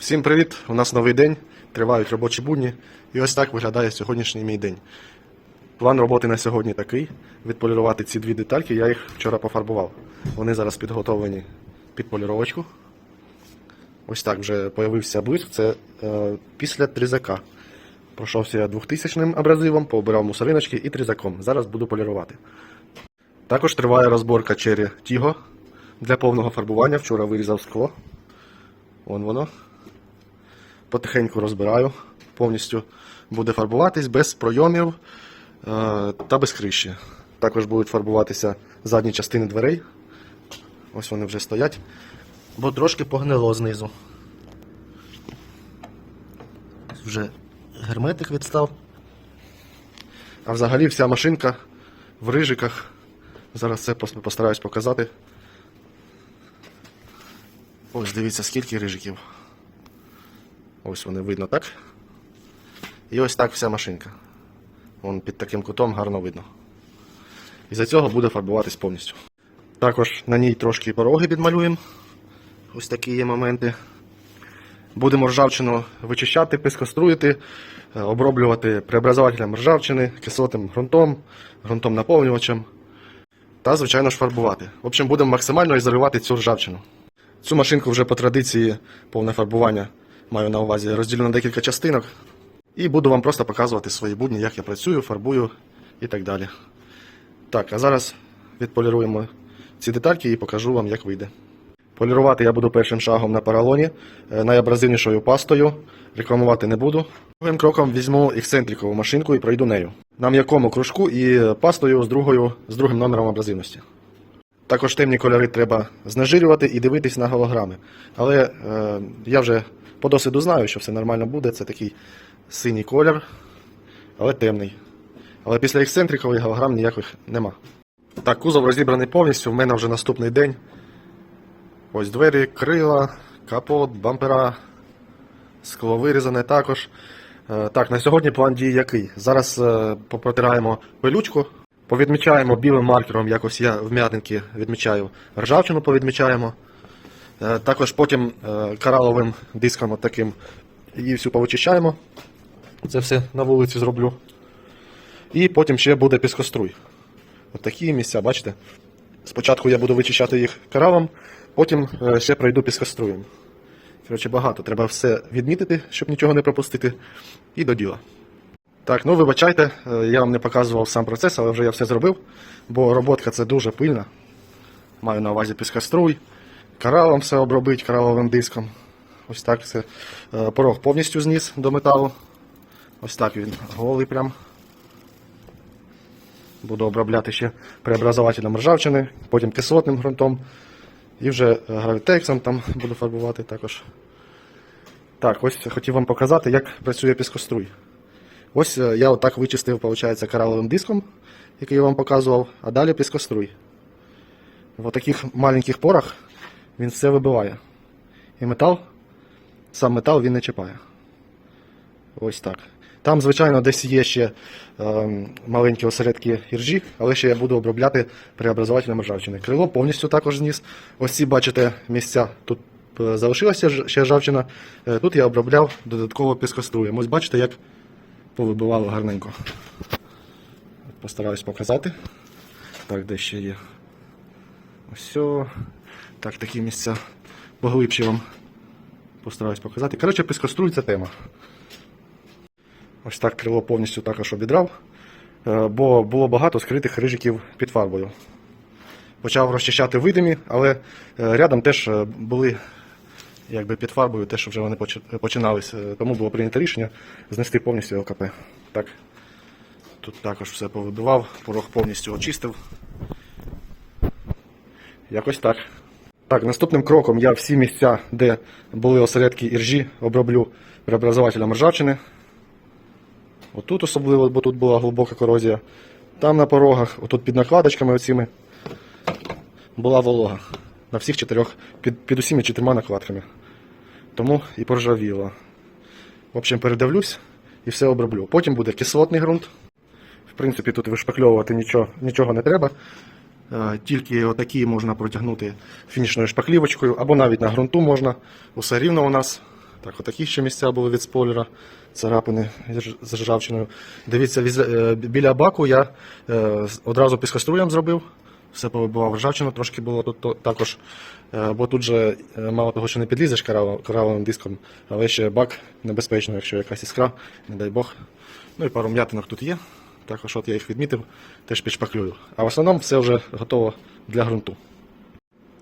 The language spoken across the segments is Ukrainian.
Всім привіт! У нас новий день, тривають робочі будні, і ось так виглядає сьогоднішній мій день. План роботи на сьогодні такий: відполірувати ці дві детальки, я їх вчора пофарбував. Вони зараз підготовлені під поліровочку. Ось так вже появився блиск, це е, після трізака. Пройшовся я 2000 абразивом, пообирав мусориночки і трізаком. Зараз буду полірувати. Також триває розборка чері Тіго для повного фарбування. Вчора вирізав скло. Вон воно. Потихеньку розбираю. Повністю буде фарбуватись без пройомів е, та без криші. Також будуть фарбуватися задні частини дверей. Ось вони вже стоять. Бо трошки погнило знизу. Вже герметик відстав. А взагалі вся машинка в рижиках. Зараз це пос- постараюсь показати. Ось дивіться, скільки рижиків. Ось вони видно, так? І ось так вся машинка. Вон під таким кутом гарно видно. І за цього буде фарбуватись повністю. Також на ній трошки пороги підмалюємо. Ось такі є моменти. Будемо ржавчину вичищати, пискоструїти, е, оброблювати преобразователем ржавчини, кислотним ґрунтом, ґрунтом наповнювачем та, звичайно ж, фарбувати. В общем, будемо максимально ізолювати цю ржавчину. Цю машинку вже по традиції повне фарбування маю на увазі розділю на декілька частинок. І буду вам просто показувати свої будні, як я працюю, фарбую і так далі. Так, а зараз відполіруємо ці детальки і покажу вам, як вийде. Полірувати я буду першим шагом на поролоні, е, найабразивнішою пастою. Рекламувати не буду. Другим кроком візьму ексцентрикову машинку і пройду нею. На м'якому кружку і пастою з, другою, з другим номером абразивності. Також темні кольори треба знежирювати і дивитись на голограми. Але е, я вже по досвіду знаю, що все нормально буде. Це такий синій колір, але темний. Але після ексцентрикових голограм ніяких нема. Так, кузов розібраний повністю. В мене вже наступний день. Ось двері, крила, капот, бампера, скло вирізане також. Е, Так, на сьогодні план дії який? Зараз е, попротираємо пилючку, повідмічаємо білим маркером, якось я вм'ятинки відмічаю, ржавчину повідмічаємо. Е, Також потім е, кораловим диском таким її всю повичищаємо. Це все на вулиці зроблю. І потім ще буде піскоструй. От такі місця, бачите? Спочатку я буду вичищати їх коралом, потім е, ще пройду піскоструєм. Коротше, багато. Треба все відмітити, щоб нічого не пропустити. І до діла. Так, ну вибачайте, я вам не показував сам процес, але вже я все зробив, бо роботка це дуже пильна. Маю на увазі піскоструй, коралом все обробить, кораловим диском. Ось так все. Е, Порог повністю зніс до металу. Ось так він голий прям. Буду обробляти ще преобразователем ржавчини, потім кислотним ґрунтом. І вже гравітексом там буду фарбувати також. Так, ось хотів вам показати, як працює піскоструй. Ось е, я отак вичистив, виходить, кораловим диском, який я вам показував, а далі піскоструй. В таких маленьких порах він все вибиває. І метал, сам метал він не чіпає. Ось так. Там, звичайно, десь є ще е, маленькі осередки іржі, але ще я буду обробляти преобразователем ржавчини. Крило повністю також зніс. Ось ці, бачите, місця тут е, залишилася ще ржавчина. Е, тут я обробляв додатково піскоструєм. Ось бачите, як повибивало гарненько. Постараюсь показати. Так, де ще є. Ось. Так, такі місця поглибші вам постараюсь показати. Коротше, піскоструй це тема. Ось так крило повністю також обідрав, е, бо було багато скритих рижиків під фарбою. Почав розчищати видимі, але е, рядом теж е, були якби під фарбою, теж вже вони почи- починались. Е, Тому було прийнято рішення знести повністю ЛКП. Так. Тут також все повибивав, порог повністю очистив. Якось так. Так, наступним кроком я всі місця, де були осередки іржі, оброблю преобразователем ржавчини. Отут особливо, бо тут була глибока корозія. Там на порогах, отут під накладочками оціми була волога. На всіх чотирьох, під, під усіми чотирма накладками. Тому і поржавіло. В общем, передивлюсь і все оброблю. Потім буде кислотний ґрунт. В принципі, тут вишпакльовувати нічого, нічого не треба. Е, Тільки отакі можна протягнути фінішною шпаклівочкою, або навіть на ґрунту можна. Усе рівно у нас Так, отакі ще місця були від спойлера, царапини з- ржавчиною. Дивіться, е, біля баку я е, одразу зробив. Все повибивав ржавчину, трошки було тут також. Бо тут же мало того, що не підлізеш каравовим диском, але ще бак небезпечно, якщо якась іскра, не дай Бог. Ну і пару м'ятинок тут є. Також от я їх відмітив, теж підшпаклюю. А в основному все вже готово для ґрунту.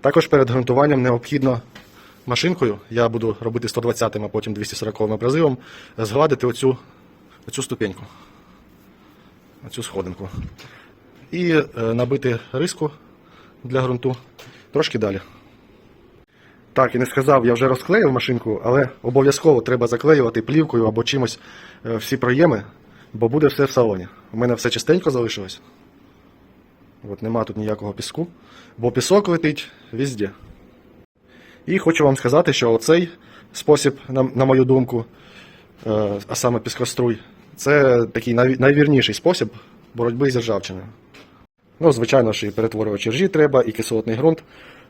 Також перед ґрунтуванням необхідно машинкою, я буду робити 120-м, а потім 240-м абразивом, згладити оцю, оцю ступеньку, оцю сходинку. І е, набити риску для ґрунту трошки далі. Так, і не сказав, я вже розклеїв машинку, але обов'язково треба заклеювати плівкою або чимось е, всі проєми, бо буде все в салоні. У мене все чистенько залишилось. От нема тут ніякого піску, бо пісок летить везде. І хочу вам сказати, що оцей спосіб, на, на мою думку, е, а саме піскоструй, це такий най, найвірніший спосіб боротьби з ржавчиною. Ну, звичайно ж, і перетворювачі ржі треба, і кислотний ґрунт.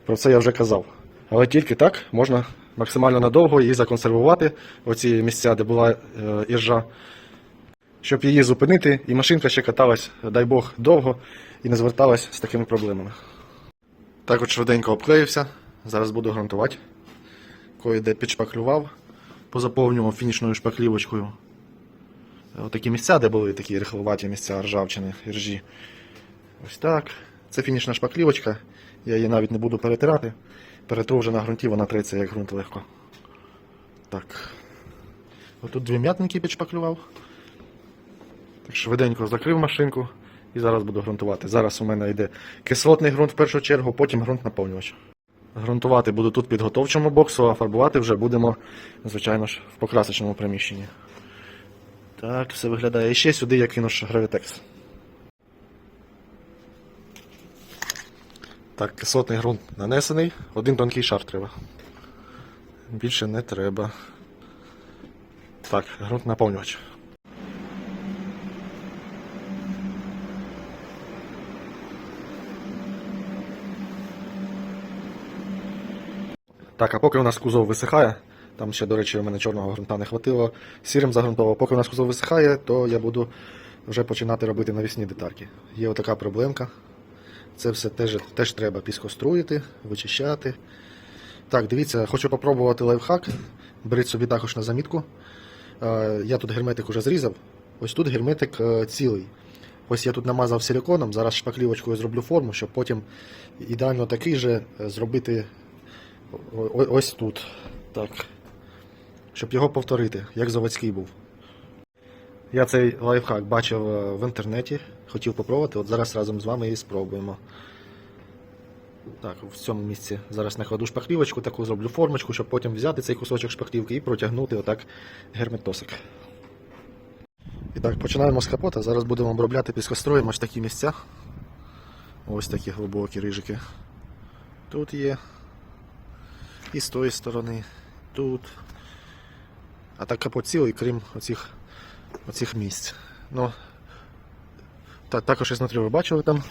Про це я вже казав. Але тільки так можна максимально надовго її законсервувати, оці місця, де була е, іржа, щоб її зупинити, і машинка ще каталась, дай Бог, довго і не зверталась з такими проблемами. Так от швиденько обклеївся. Зараз буду ґрунтувати. Кое-де підшпаклював, позаповнював фінішною шпаклівочкою. Отакі місця, де були такі рихловаті місця ржавчини, іржі. Ось так. Це фінішна шпаклівочка. Я її навіть не буду перетирати. Перетру вже на ґрунті, вона треться як ґрунт легко. Так. Отут дві м'ятники підшпаклював. Швиденько закрив машинку і зараз буду ґрунтувати. Зараз у мене йде кислотний ґрунт в першу чергу, потім ґрунт наповнювач. Грунтувати буду тут підготовчому боксу, а фарбувати вже будемо, звичайно ж, в покрасочному приміщенні. Так, все виглядає. І ще сюди я кину гравітекс. Так, кислотний ґрунт нанесений. Один тонкий шар треба. Більше не треба. Так, ґрунт наповнювач. Так, а поки у нас кузов висихає, там ще, до речі, у мене чорного ґрунта не хватило, сірим загрунтовував. Поки у нас кузов висихає, то я буду вже починати робити навісні детальки. Є отака проблемка. Це все теж, теж треба піскоструїти, вичищати. Так, дивіться, хочу попробувати лайфхак. Беріть собі також на замітку. Е, Я тут герметик уже зрізав. Ось тут герметик е, цілий. Ось я тут намазав силиконом, зараз шпаклівочкою зроблю форму, щоб потім ідеально такий же е, зробити ось тут. Так. Щоб його повторити, як заводський був. Я цей лайфхак бачив е, в інтернеті, хотів попробувати, от зараз разом з вами і спробуємо. Так, в цьому місці зараз накладу шпаклівочку, таку зроблю формочку, щоб потім взяти цей кусочок шпаклівки і протягнути отак герметосик. І так, починаємо з капота. Зараз будемо обробляти піскостроєм ось такі місця. Ось такі глибокі рижики. Тут є. І з тої сторони, тут. А так капот цілий, крім оцих, оцих місць. Ну, та, також ізнутрі ви бачили там.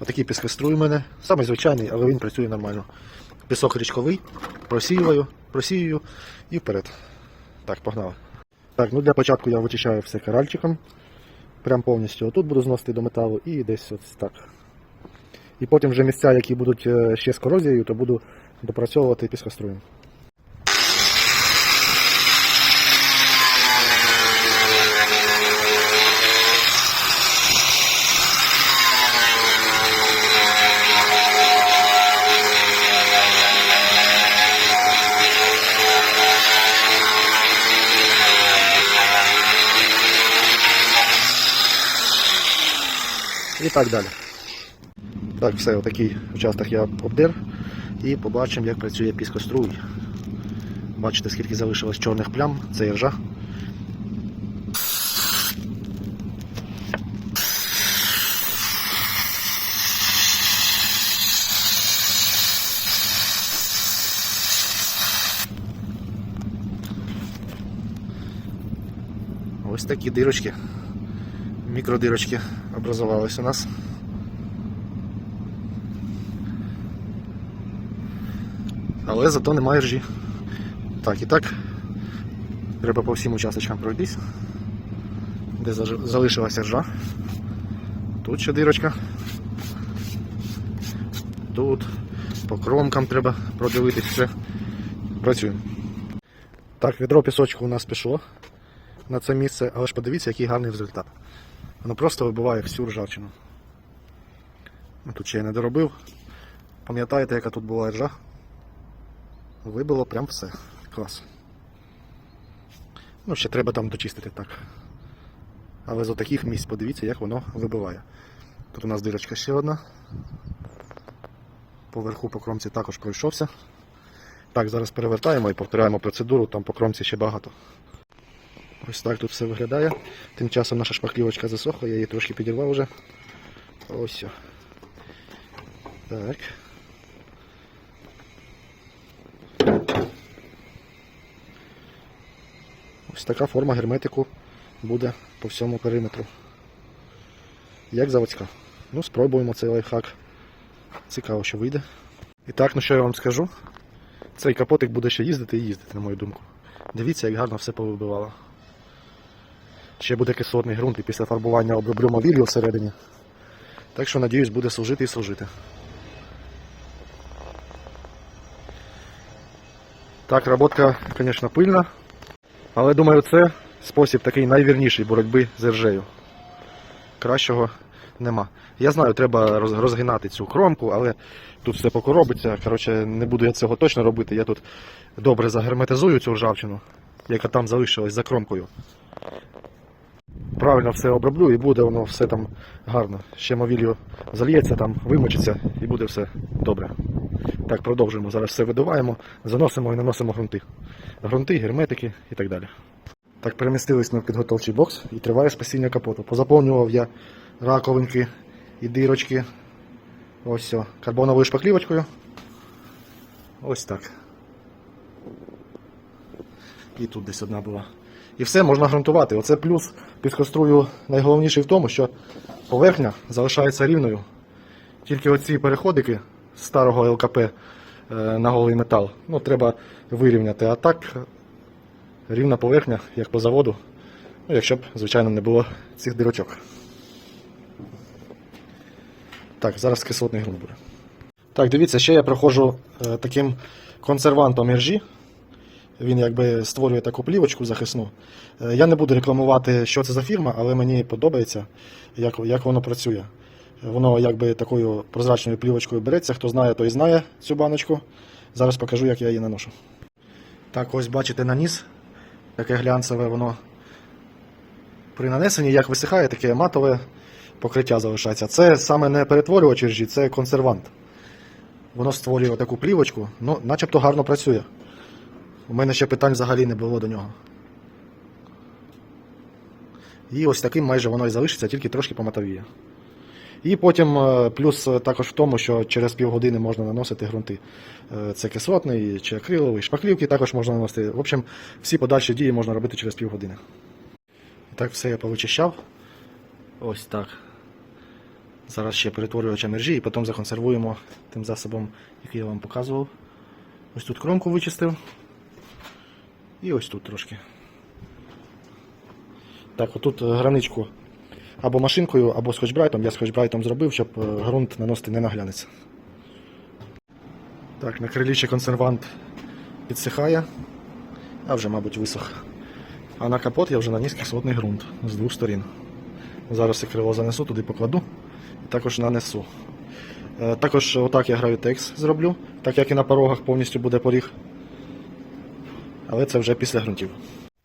Отакий піскоструй у мене. Самий звичайний, але він працює нормально. Пісок річковий, просіюю, просіюю і вперед. Так, погнали. Так, ну для початку я вичищаю все каральчиком. Прям повністю. Отут буду зносити до металу і десь ось так. І потім вже місця, які будуть е, ще з корозією, то буду допрацьовувати піскоструєм. І так далі. Так, все, отакий участок я обдер. І побачимо, як працює піскоструй. Бачите, скільки залишилось чорних плям, це є ржа. Ось такі дирочки. Мікродирочки образувались у нас. Але зато немає ржі. Так, і так Треба по всім участочкам пройтись, де залишилася ржа. Тут ще дирочка. Тут по кромкам треба продивитись все. Працюємо. Так, відро пісочку у нас пішло на це місце, але ж подивіться, який гарний результат. Воно просто вибиває всю ржавчину. Ну, Тут ще я не доробив. Пам'ятаєте, яка тут була ржа? Вибило прям все. Клас. Ну, ще треба там дочистити так. Але з отаких місць подивіться, як воно вибиває. Тут у нас дирочка ще одна. Поверху по кромці також пройшовся. Так, зараз перевертаємо і повторяємо процедуру, там по кромці ще багато. Ось так тут все виглядає. Тим часом наша шпаклівочка засохла, я її трошки підірвав вже. Ось. Так. Ось така форма герметику буде по всьому периметру. Як заводська. Ну, спробуємо цей лайфхак. Цікаво, що вийде. І так, ну що я вам скажу. Цей капотик буде ще їздити і їздити, на мою думку. Дивіться, як гарно все повибивало. Ще буде кислотний ґрунт і після фарбування оброблю мовіллю всередині. Так що, надіюсь, буде служити і служити. Так, роботка, звісно, пильна. Але думаю, це спосіб такий найвірніший боротьби з ржею. Кращого нема. Я знаю, треба розгинати цю кромку, але тут все покоробиться. Коротше, не буду я цього точно робити. Я тут добре загерметизую цю ржавчину, яка там залишилась за кромкою. Правильно все оброблю і буде воно все там гарно. Ще мовілью зальється, там вимочиться і буде все добре. Так, продовжуємо. Зараз все видуваємо, заносимо і наносимо ґрунти. Грунти, герметики і так далі. Так, перемістились в підготовчий бокс і триває спасіння капоту. Позаповнював я раковинки і дирочки. Ось все. Карбоновою шпаклівочкою. Ось так. І тут десь одна була. І все можна ґрунтувати. Оце плюс підконструю найголовніший в тому, що поверхня залишається рівною. Тільки оці переходики з старого ЛКП е, на голий метал. Ну, треба вирівняти. А так рівна поверхня, як по заводу. Ну, якщо б, звичайно, не було цих дирочок. Так, зараз кислотний ґрунт буде. Так, дивіться, ще я проходжу е, таким консервантом іржі. Він якби створює таку плівочку захисну. Е, Я не буду рекламувати, що це за фірма, але мені подобається, як, як воно працює. Воно якби такою прозрачною плівочкою береться. Хто знає, той знає цю баночку. Зараз покажу, як я її наношу. Так, ось бачите наніс. Таке глянцеве воно при нанесенні, як висихає, таке матове покриття залишається. Це саме не перетворювач ржі, це консервант. Воно створює таку плівочку, ну, начебто гарно працює. У мене ще питань взагалі не було до нього. І ось таким майже воно і залишиться, тільки трошки поматовіє. І потім е, плюс е, також в тому, що через півгодини можна наносити ґрунти. Е, Це кислотний чи акриловий, шпаклівки також можна наносити. В общем, всі подальші дії можна робити через півгодини. Так все я повичищав. Ось так. Зараз ще перетворювачем іржі і потім законсервуємо тим засобом, який я вам показував. Ось тут кромку вичистив. І ось тут трошки. Так, отут е, граничку або машинкою, або скотчбрайтом. Я скотчбрайтом зробив, щоб е, ґрунт наносити не наглянеться. Так, на крилічі консервант підсихає, а вже, мабуть, висох. А на капот я вже наніс кислотний ґрунт з двох сторін. Зараз я крило занесу, туди покладу і також нанесу. Е, Також отак я граю текст зроблю, так як і на порогах повністю буде поріг. Але це вже після ґрунтів.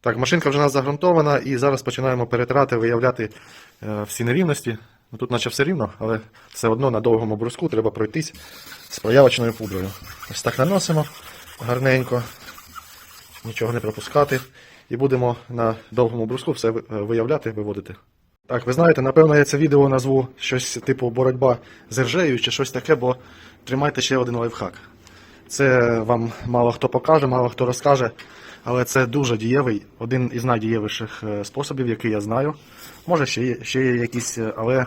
Так, машинка вже у нас загрунтована і зараз починаємо перетирати, виявляти е, всі нерівності. Ну, тут наче все рівно, але все одно на довгому бруску треба пройтись з проявочною пудрою. Ось так наносимо гарненько, нічого не пропускати. І будемо на довгому бруску все е, виявляти, виводити. Так, ви знаєте, напевно, я це відео назву щось типу боротьба з ржею чи щось таке, бо тримайте ще один лайфхак. Це вам мало хто покаже, мало хто розкаже, але це дуже дієвий, один із найдієвіших е, способів, який я знаю. Може, ще є, ще є якісь, е, але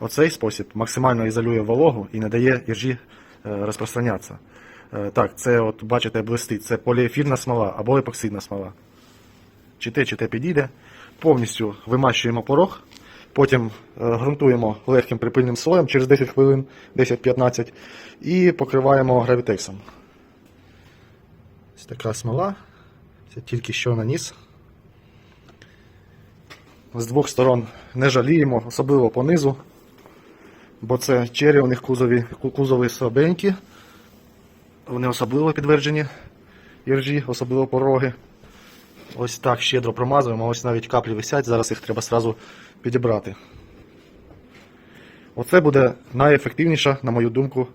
оцей спосіб максимально ізолює вологу і не дає іржі е, розпространятися. Так, це от бачите, блистить, це поліефірна смола або епоксидна смола. чи те, чи те підійде. Повністю вимащуємо порог, потім ґрунтуємо легким припильним слоєм через 10 хвилин, 10-15, і покриваємо гравітексом. Ось така смола. Це тільки що наніс. З двох сторон не жаліємо, особливо по низу, бо це чері у них кузові, ку- кузови слабенькі. Вони особливо підтверджені іржі, особливо пороги. Ось так щедро промазуємо, ось навіть каплі висять, зараз їх треба сразу підібрати. Оце буде найефективніша, на мою думку,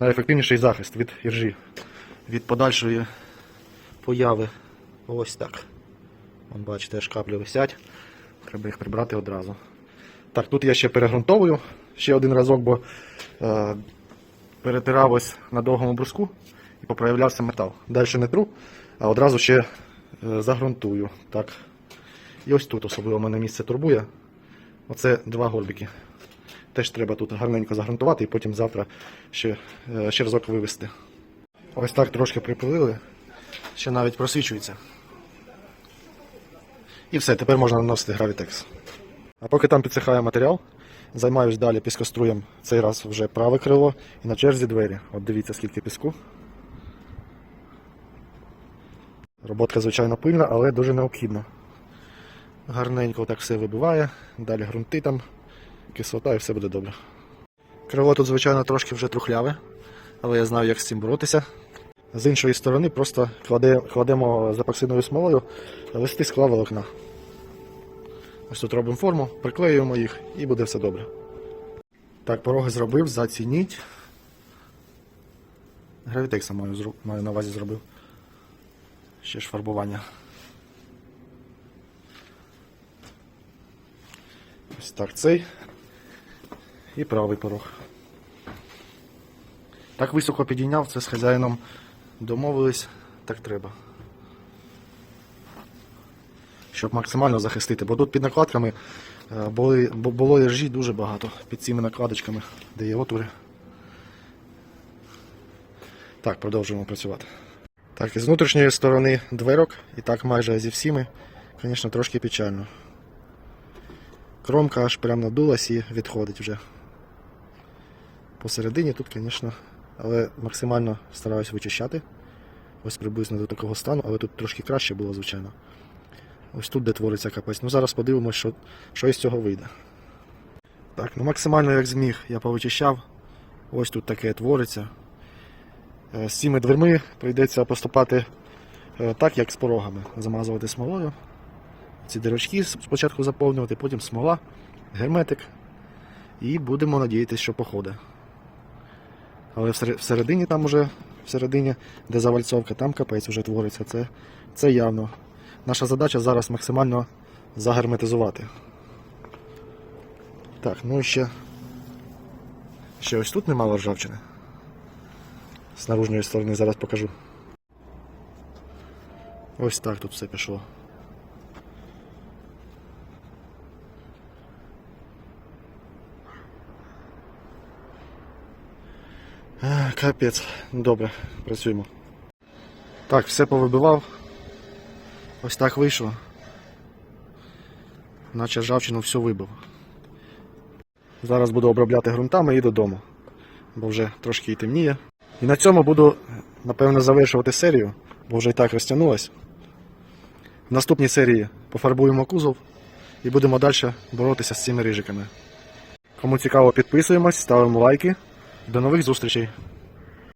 найефективніший захист від іржі. Від подальшої появи. Ось так. Вон, бачите, аж каплі висять. Треба їх прибрати одразу. Так, тут я ще перегрунтовую ще один разок, бо е, перетирав ось на довгому бруску і поправлявся метал. Далі не тру, а одразу ще е, загрунтую. Так. І ось тут особливо мене місце турбує. Оце два горбики. Теж треба тут гарненько загрунтувати і потім завтра ще, е, ще разок вивести. Ось так трошки припилили, ще навіть просвічується. І все, тепер можна наносити гравітекс. А поки там підсихає матеріал, займаюсь далі піскоструєм. Цей раз вже праве крило і на черзі двері. От дивіться, скільки піску. Роботка, звичайно, пильна, але дуже необхідна. Гарненько так все вибиває, далі ґрунти там, кислота і все буде добре. Крило тут, звичайно, трошки вже трухляве, але я знаю, як з цим боротися. З іншої сторони просто кладе, кладемо з епоксидною смолою листи скла волокна. Ось тут робимо форму, приклеюємо їх і буде все добре. Так, пороги зробив, зацініть. Гравітекса маю, маю на увазі зробив. Ще ж фарбування. Ось так цей. І правий порог. Так високо підійняв, це з хазяїном домовились, так треба. Щоб максимально захистити, бо тут під накладками е, були, було іржі дуже багато під цими накладочками, де є отвори. Так, продовжуємо працювати. Так, і з внутрішньої сторони дверок, і так майже зі всіми, звісно, трошки печально. Кромка аж прям надулась і відходить вже. Посередині тут, звісно, але максимально стараюсь вичищати. Ось приблизно до такого стану, але тут трошки краще було, звичайно. Ось тут, де твориться капець. Ну зараз подивимось, що, що із цього вийде. Так, ну максимально як зміг я повичищав. Ось тут таке твориться. Е, З цими дверми прийдеться поступати е, так, як з порогами. Замазувати смолою. Ці дирочки спочатку заповнювати, потім смола, герметик. І будемо надіятися, що походить. Але всередині там уже, всередині, де завальцовка, там капець вже твориться. Це, це явно. Наша задача зараз максимально загерметизувати. Так, ну і ще. Ще ось тут немало ржавчини. З наружньої сторони зараз покажу. Ось так тут все пішло. Капець. Добре, працюємо. Так, все повибивав. Ось так вийшло. Наче ржавчину все вибив. Зараз буду обробляти ґрунтами і додому, бо вже трошки і темніє. І на цьому буду, напевно, завершувати серію, бо вже і так розтягнулась. В наступній серії пофарбуємо кузов і будемо далі боротися з цими рижиками. Кому цікаво, підписуємось, ставимо лайки. До нових зустрічей!